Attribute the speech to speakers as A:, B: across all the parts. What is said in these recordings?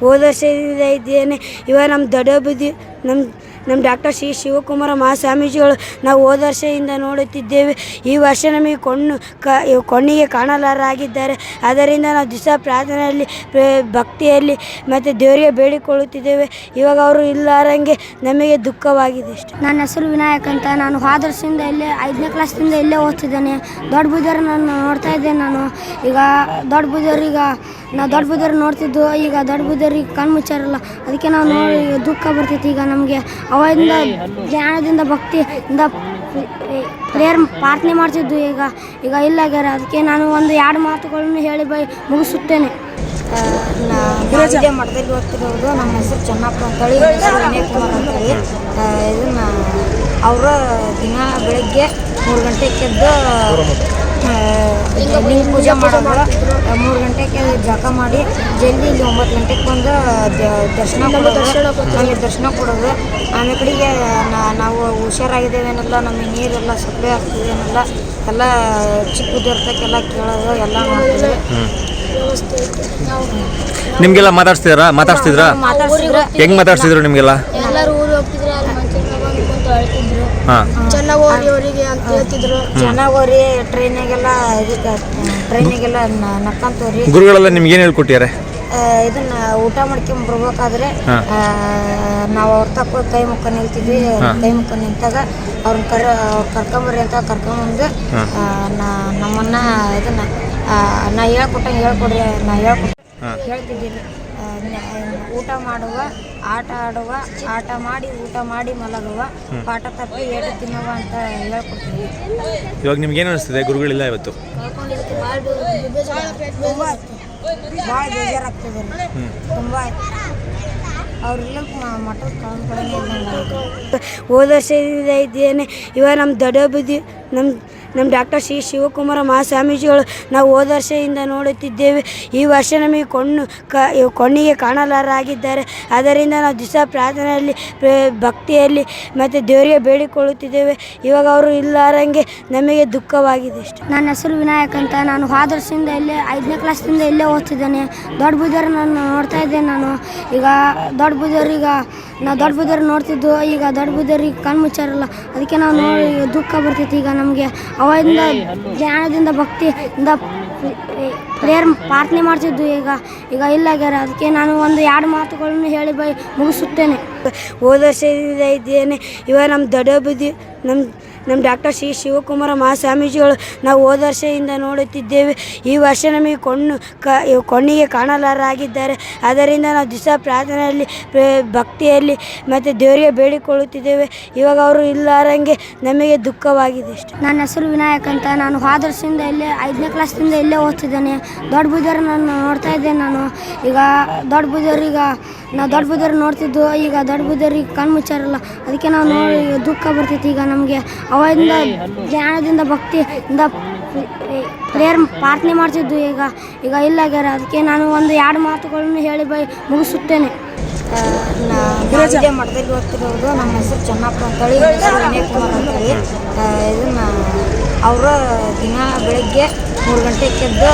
A: ಹೋದ ವರ್ಷದಿಂದ ಇದ್ದೇನೆ. ಇವಾಗ ನಮ್ಮ ದೊಡ್ಡ ಬುದ್ಧಿ ನಮ್ಮ ನಮ್ಮ ಡಾಕ್ಟರ್ ಶ್ರೀ ಶಿವಕುಮಾರ ಮಹಾಸ್ವಾಮೀಜಿಗಳು ನಾವು ಹೋದ ವರ್ಷದಿಂದ ನೋಡುತ್ತಿದ್ದೇವೆ. ಈ ವರ್ಷ ನಮಗೆ ಕಣ್ಣು ಕ, ಕಣ್ಣಿಗೆ ಕಾಣಲಾರಾಗಿದ್ದಾರೆ ಅದರಿಂದ ನಾವು ದಿವಸ ಪ್ರಾರ್ಥನೆಯಲ್ಲಿ ಭಕ್ತಿಯಲ್ಲಿ ಮತ್ತು ದೇವರಿಗೆ ಬೇಡಿಕೊಳ್ಳುತ್ತಿದ್ದೇವೆ. ಇವಾಗ ಅವರು ಇಲ್ಲಾರಂಗೆ ನಮಗೆ ದುಃಖವಾಗಿದೆ ಅಷ್ಟೆ.
B: ನನ್ನ ಹೆಸರು ವಿನಾಯಕ್ ಅಂತ. ನಾನು ಹೋದ ವರ್ಷದಿಂದ ಇಲ್ಲೇ, ಐದನೇ ಕ್ಲಾಸ್ದಿಂದ ಇಲ್ಲೇ ಓದ್ತಿದ್ದೇನೆ. ದೊಡ್ಡ ಬುದ್ಧರನ್ನು ನೋಡ್ತಾ ಇದ್ದೇನೆ ನಾನು. ಈಗ ದೊಡ್ಡ ಬುದ್ಧರು ಈಗ ನಾವು ದೊಡ್ಡ ಬುದ್ಧರು ನೋಡ್ತಿದ್ದು ಈಗ ದೊಡ್ಡ ಬುದ್ಧರಿಗೆ ಕಣ್ಣು ಮುಚ್ಚಾರಲ್ಲ ಅದಕ್ಕೆ ನಾವು ನೋಡಿ ದುಃಖ ಬರ್ತೈತಿ ಈಗ ನಮಗೆ ಅವಾಗಿಂದ ಜ್ಞಾನದಿಂದ ಭಕ್ತಿಯಿಂದ ಪ್ರೇಯರ್ ಪ್ರಾರ್ಥನೆ ಮಾಡ್ತಿದ್ದು ಈಗ. ಈಗ ಇಲ್ಲ ಆಗ್ಯಾರ ಅದಕ್ಕೆ ನಾನು ಒಂದು ಎರಡು ಮಾತುಗಳನ್ನು ಹೇಳಿ ಬೈ ಮುಗಿಸುತ್ತೇನೆ.
C: ಮಠದಲ್ಲಿ ಓದ್ತಿರೋದು ನಮ್ಮ ಹೆಸರು ಚೆನ್ನಪ್ಪ ಅಂತೇಳಿ ವಿನಯ್ ಕುಮಾರ್ ಅಂತೇಳಿ. ಇದನ್ನ ಅವರು ದಿನ ಬೆಳಗ್ಗೆ ಮೂರು ಗಂಟೆಗೆ ಎದ್ದು ಲಿಂಗ ಪೂಜೆ ಮಾಡೋದು ಮೂರು ಗಂಟೆಗೆ ಜಳಕ ಮಾಡಿ ಜಲ್ದಿ ಇಲ್ಲಿ ಒಂಬತ್ತು ಗಂಟೆಗೆ ಬಂದು ದ- ದರ್ಶನ ಕೊಡೋದು. ನಮಗೆ ದರ್ಶನ ಕೊಡೋದು. ಆಮೇಲೆ ಕಡೆಗೆ ನಾ- ನಾವು ಹುಷಾರಾಗಿದ್ದೇವೇನಲ್ಲ ನಮಗೆ ನೀರೆಲ್ಲ ಸಪ್ಲೈ ಆಗ್ತಿದೇನಲ್ಲ ಎಲ್ಲ ಚಿಕ್ಕ ಇರ್ತಕ್ಕೆಲ್ಲ ಕೇಳೋದು ಎಲ್ಲ ಮಾಡ್ತೀವಿ.
D: ನಿಮಗೆಲ್ಲ ಮಾತಾಡ್ಸ್ತಿದ್ರಾ? ಮಾತಾಡ್ಸ್ತಿದ್ರಾ? ಹೆಂಗ್ ಮಾತಾಡ್ಸಿದ್ರು ನಿಮಗೆಲ್ಲ?
B: ಚೆನ್ನಾಗಿ ಓರಿ ಅವರಿಗೆ ಅಂತ ಹೇಳ್ತಿದ್ರು.
C: ಚೆನ್ನಾಗೋರಿ ಟ್ರೈನಿಗೆಲ್ಲ ಇದಕ್ಕೆ ಟ್ರೈನಿಗೆಲ್ಲ ನಕ್ಕಂತವ್ರಿ.
D: ಗುರುಗಳೆಲ್ಲ ನಿಮ್ಗೆ ಏನು ಹೇಳ್ಕೊಟ್ಟಿದ್ದಾರೆ?
C: ಇದನ್ನ ಊಟ ಮಾಡ್ಕೊಂಡ್ ಬರ್ಬೇಕಾದ್ರೆ ನಾವು ಅವ್ರ ತಕ್ಕ ಕೈ ಮುಖ ನಿಲ್ತಿದ್ವಿ. ಕೈ ಮುಖ ನಿಂತಾಗ ಅವ್ರನ್ನ ಕರ್ ಕರ್ಕೊಂಬರಿ ಅಂತ ಕರ್ಕೊಂಬಂದು ನಮ್ಮನ್ನ ಇದನ್ನ ನಾ ಹೇಳ್ಕೊಟ್ಟಂಗೆ ಹೇಳ್ಕೊಡ್ರಿ ನಾ ಹೇಳ್ಕೊಟ್ಟು ಹೇಳ್ತಿದ್ದೀನಿ. ಊಟ ಮಾಡುವ ಆಟ ಆಡುವ ಆಟ ಮಾಡಿ ಊಟ ಮಾಡಿ ಮಲಗುವ ಪಾಠ ತಪ್ಪಿ ಏಟ ತಿನ್ನುವ ಅಂತ ಹೇಳ್ಕೊಡ್ತೀವಿ.
D: ಇವಾಗ ನಿಮ್ಗೆ ಏನು ಅನಿಸ್ತಿದೆ? ಗುರುಗಳಿಲ್ಲ ಇವತ್ತು?
C: ತುಂಬ ಭಾಳ ಬೇಜಾರಾಗ್ತದೆ. ತುಂಬ ಕಳ್ಕೊಂಡೇ ಇದ್ದಂಗೆ
A: ಹೋದ ವರ್ಷ ಇದ್ದೇನೆ ಇವಾಗ ನಮ್ಮ ದೊಡ್ಡ ಬುದ್ಧಿ ನಮ್ಮ ನಮ್ಮ ಡಾಕ್ಟರ್ ಶ್ರೀ ಶಿವಕುಮಾರ ಮಹಾಸ್ವಾಮೀಜಿಗಳು ನಾವು ಹೋದ ವರ್ಷದಿಂದ ನೋಡುತ್ತಿದ್ದೇವೆ. ಈ ವರ್ಷ ನಮಗೆ ಕಣ್ಣು ಕ, ಕಣ್ಣಿಗೆ ಕಾಣಲಾರಾಗಿದ್ದಾರೆ ಅದರಿಂದ ನಾವು ದಿವಸ ಪ್ರಾರ್ಥನೆಯಲ್ಲಿ ಭಕ್ತಿಯಲ್ಲಿ ಮತ್ತು ದೇವರಿಗೆ ಬೇಡಿಕೊಳ್ಳುತ್ತಿದ್ದೇವೆ. ಇವಾಗ ಅವರು ಇಲ್ಲಾರಂಗೆ ನಮಗೆ ದುಃಖವಾಗಿದೆ ಅಷ್ಟೆ.
B: ನನ್ನ ಹೆಸರು ವಿನಾಯಕ್ ಅಂತ. ನಾನು ಹೋದ ಇಲ್ಲೇ, ಐದನೇ ಕ್ಲಾಸ್ದಿಂದ ಇಲ್ಲೇ ಓದ್ತಿದ್ದೇನೆ. ದೊಡ್ಡ ಬುದ್ಧರು ನಾನು ನೋಡ್ತಾ ಇದ್ದೇನೆ ನಾನು. ಈಗ ದೊಡ್ಡ ಬುದ್ಧರು ಈಗ ನಾವು ದೊಡ್ಡ ಬುದ್ಧರು ನೋಡ್ತಿದ್ದು, ಈಗ ದೊಡ್ಡ ಬುದ್ಧರಿಗೆ ಕಣ್ಣು ಮುಚ್ಚಾರಲ್ಲ. ಅದಕ್ಕೆ ನಾವು ನೋಡಿ, ದುಃಖ ಬರ್ತೈತಿ ಈಗ ನಮಗೆ. ಅವಾಗಿಂದ ಜ್ಞಾನದಿಂದ ಭಕ್ತಿಯಿಂದ ಪ್ರೇಯರ್ ಪ್ರಾರ್ಥನೆ ಮಾಡ್ತಿದ್ದು ಈಗ. ಈಗ ಇಲ್ಲ ಆಗ್ಯಾರ ಅದಕ್ಕೆ ನಾನು ಒಂದು ಎರಡು ಮಾತುಗಳನ್ನು ಹೇಳಿ ಬೈ ಮುಗಿಸುತ್ತೇನೆ.
A: ಹೋದ ವರ್ಷದಿಂದ ಇದ್ದೇನೆ. ಇವಾಗ ನಮ್ಮ ದೊಡ್ಡ ಬುದ್ಧಿ ನಮ್ಮ ನಮ್ಮ ಡಾಕ್ಟರ್ ಶ್ರೀ ಶಿವಕುಮಾರ ಮಹಾಸ್ವಾಮೀಜಿಗಳು ನಾವು ಹೋದ ವರ್ಷದಿಂದ ನೋಡುತ್ತಿದ್ದೇವೆ. ಈ ವರ್ಷ ನಮಗೆ ಕಣ್ಣು ಕ, ಕಣ್ಣಿಗೆ ಕಾಣಲಾರಾಗಿದ್ದಾರೆ ಅದರಿಂದ ನಾವು ದಿವಸ ಪ್ರಾರ್ಥನೆಯಲ್ಲಿ ಭಕ್ತಿಯಲ್ಲಿ ಮತ್ತು ದೇವರಿಗೆ ಬೇಡಿಕೊಳ್ಳುತ್ತಿದ್ದೇವೆ. ಇವಾಗ ಅವರು ಇಲ್ಲಾರಂಗೆ ನಮಗೆ ದುಃಖವಾಗಿದೆ ಅಷ್ಟೆ.
B: ನನ್ನ ಹೆಸರು ವಿನಾಯಕ್ ಅಂತ. ನಾನು ಹೋದ ವರ್ಷದಿಂದ ಇಲ್ಲೇ ಐದನೇ ಕ್ಲಾಸಿಂದ ಇಲ್ಲೇ ಓದ್ತಿದ್ದೇನೆ. ದೊಡ್ಡ ಬುದ್ಧರು ನಾನು ನೋಡ್ತಾ ಇದ್ದೇನೆ ನಾನು. ಈಗ ದೊಡ್ಡ ಬುದ್ಧರು ಈಗ, ನಾವು ದೊಡ್ಡ ಬುದ್ಧರು ನೋಡ್ತಿದ್ದು, ಈಗ ದೊಡ್ಡ ಬುದ್ಧರಿಗೆ ಕಣ್ಣು ಮುಚ್ಚಾರಲ್ಲ. ಅದಕ್ಕೆ ನಾವು ನೋಡಿ ದುಃಖ ಬರ್ತೈತಿ ಈಗ ನಮಗೆ. ಅವಾಗಿಂದ ಜ್ಞಾನದಿಂದ ಭಕ್ತಿಯಿಂದ ಪ್ರೇಯರ್ ಪ್ರಾರ್ಥನೆ ಮಾಡ್ತಿದ್ದು ಈಗ. ಈಗ ಇಲ್ಲ ಆಗ್ಯಾರ ಅದಕ್ಕೆ ನಾನು ಒಂದು ಎರಡು ಮಾತುಗಳನ್ನು ಹೇಳಿ ಬೈ ಮುಗಿಸುತ್ತೇನೆ.
C: ಮಠದಲ್ಲಿ ಓದ್ತಿರೋದು ನಮ್ಮ ಹೆಸರು ಚೆನ್ನಪ್ಪ ಅಂತೇಳಿ ವಿನಯ್ ಕುಮಾರ್ ಅಂತೇಳಿ. ಇದನ್ನ ಅವರು ದಿನ ಬೆಳಗ್ಗೆ ಮೂರು ಗಂಟೆಗೆ ಎದ್ದು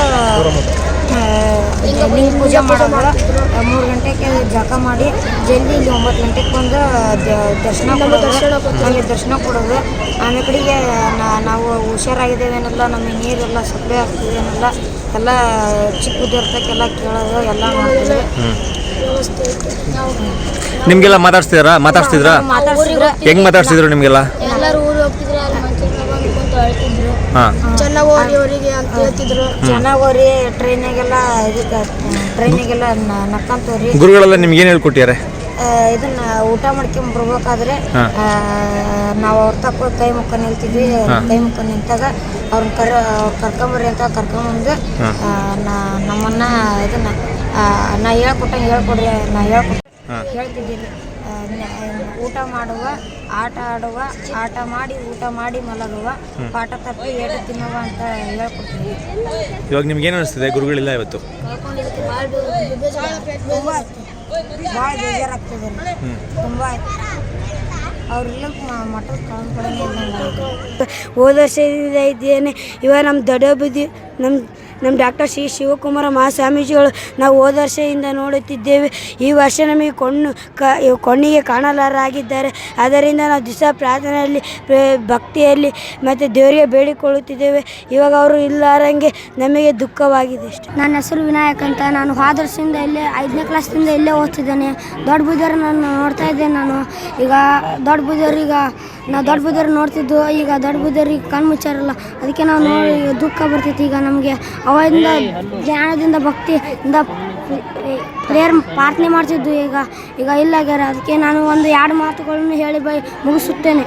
C: ಲಿಂಗ ಪೂಜೆ ಮಾಡೋದು. ಮೂರು ಗಂಟೆಗೆ ಜಳಕ ಮಾಡಿ ಜಲ್ದಿ ಇಲ್ಲಿ ಒಂಬತ್ತು ಗಂಟೆಗೆ ಬಂದು ದರ್ಶನ ಕೊಡೋದು. ನಮಗೆ ದರ್ಶನ ಕೊಡೋದು. ಆಮೇಲೆ ಕಡೆಗೆ ನಾ- ನಾವು ಹುಷಾರಾಗಿದ್ದೇವೇನಲ್ಲ ನಮಗೆ ನೀರೆಲ್ಲ ಸಪ್ಲೈ ಆಗ್ತಿದೇನಲ್ಲ ಎಲ್ಲ ಚಿಕ್ಕ ಇರ್ತಕ್ಕೆಲ್ಲ ಕೇಳೋದು ಎಲ್ಲ ಮಾಡ್ತೀವಿ.
D: ನಿಮಗೆಲ್ಲ ಮಾತಾಡ್ಸ್ತಿದಾರಾ? ಮಾತಾಡ್ಸ್ತಿದ್ರಾ? ಹೆಂಗ್ ಮಾತಾಡ್ಸಿದ್ರು ನಿಮಗೆಲ್ಲ?
B: ಎಲ್ಲರೂ ಚೆನ್ನಾಗಿ ಓರಿ ಅವರಿಗೆ ಅಂತ ಹೇಳ್ತಿದ್ರು.
C: ಚೆನ್ನಾಗೋರಿ ಟ್ರೈನಿಗೆಲ್ಲ ಇದಕ್ಕೆ ಟ್ರೈನಿಗೆಲ್ಲ ನಕ್ಕಂತವ್ರಿ.
D: ಗುರುಗಳೆಲ್ಲ ನಿಮ್ಗೆ ಏನು ಹೇಳ್ಕೊಟ್ಟಿದ್ದಾರೆ?
C: ಇದನ್ನ ಊಟ ಮಾಡ್ಕೊಂಡ್ ಬರ್ಬೇಕಾದ್ರೆ ಆ, ನಾವು ಅವ್ರ ತಕ್ಕ ಕೈ ಮುಖ ನಿಲ್ತಿದ್ವಿ. ಕೈ ಮುಖ ನಿಂತಾಗ ಅವ್ರನ್ನ ಕರ್ ಕರ್ಕೊಂಬರ್ರಿ ಅಂತ ಕರ್ಕೊಂಬಂದು ನಮ್ಮನ್ನ ಇದನ್ನ ನಾ ಹೇಳ್ಕೊಟ್ಟಂಗೆ ಹೇಳ್ಕೊಡ್ರಿ ನಾ ಹೇಳ್ಕೊಟ್ಟು ಹೇಳ್ತಿದ್ದೀನಿ. ಊಟ ಮಾಡುವ ಆಟ ಆಡುವ ಆಟ ಮಾಡಿ ಊಟ ಮಾಡಿ ಮಲಗುವ ಪಾಠ ತಪ್ಪಿ ಏಟು ತಿನ್ನುವ ಅಂತ ಹೇಳ್ಕೊಡ್ತೀವಿ.
D: ಇವಾಗ ನಿಮ್ಗೆ ಏನು ಅನಿಸ್ತಿದೆ? ಗುರುಗಳಿಲ್ಲ ಇವತ್ತು?
C: ತುಂಬ ಭಾಳ ಬೇಜಾರಾಗ್ತದೆ ತುಂಬ
A: ಹೋದ ವರ್ಷದಿಂದ ಇದ್ದೇನೆ ಇವಾಗ ನಮ್ಮ ದೊಡ್ಡ ಬುದ್ಧಿ ನಮ್ಮ ನಮ್ಮ ಡಾಕ್ಟರ್ ಶ್ರೀ ಶಿವಕುಮಾರ ಮಹಾಸ್ವಾಮೀಜಿಗಳು ನಾವು ಹೋದ ವರ್ಷದಿಂದ ನೋಡುತ್ತಿದ್ದೇವೆ. ಈ ವರ್ಷ ನಮಗೆ ಕಣ್ಣು ಕ, ಕಣ್ಣಿಗೆ ಕಾಣಲಾರಾಗಿದ್ದಾರೆ ಅದರಿಂದ ನಾವು ದಿವಸ ಪ್ರಾರ್ಥನೆಯಲ್ಲಿ ಭಕ್ತಿಯಲ್ಲಿ ಮತ್ತು ದೇವರಿಗೆ ಬೇಡಿಕೊಳ್ಳುತ್ತಿದ್ದೇವೆ. ಇವಾಗ ಅವರು ಇಲ್ಲಾರಂಗೆ ನಮಗೆ ದುಃಖವಾಗಿದೆ ಅಷ್ಟೆ.
B: ನನ್ನ ಹೆಸರು ವಿನಾಯಕ್ ಅಂತ. ನಾನು ಹೋದ ಇಲ್ಲೇ, ಐದನೇ ಕ್ಲಾಸ್ದಿಂದ ಇಲ್ಲೇ ಓದ್ತಿದ್ದೇನೆ. ದೊಡ್ಡ ಬುದ್ಧರು ನಾನು ನೋಡ್ತಾ ಇದ್ದೇನೆ ನಾನು. ಈಗ ದೊಡ್ಡ ಬುದ್ಧರು ಈಗ, ನಾವು ದೊಡ್ಡ ಬುದ್ಧರು ನೋಡ್ತಿದ್ದು, ಈಗ ದೊಡ್ಡ ಬುದ್ಧರಿಗೆ ಕಣ್ಣು ಮುಚ್ಚಾರಲ್ಲ. ಅದಕ್ಕೆ ನಾವು ನೋಡಿ, ದುಃಖ ಬರ್ತೈತಿ ಈಗ ನಮಗೆ. ಅವಾಗಿಂದ ಜ್ಞಾನದಿಂದ ಭಕ್ತಿಯಿಂದ ಪ್ರೇಯರ್ ಪ್ರಾರ್ಥನೆ ಮಾಡ್ತಿದ್ದು ಈಗ. ಈಗ ಇಲ್ಲ ಇಲ್ಲಾಗ್ಯಾರ ಅದಕ್ಕೆ ನಾನು ಒಂದು ಎರಡು ಮಾತುಗಳನ್ನು ಹೇಳಿ ಬೈ ಮುಗಿಸುತ್ತೇನೆ.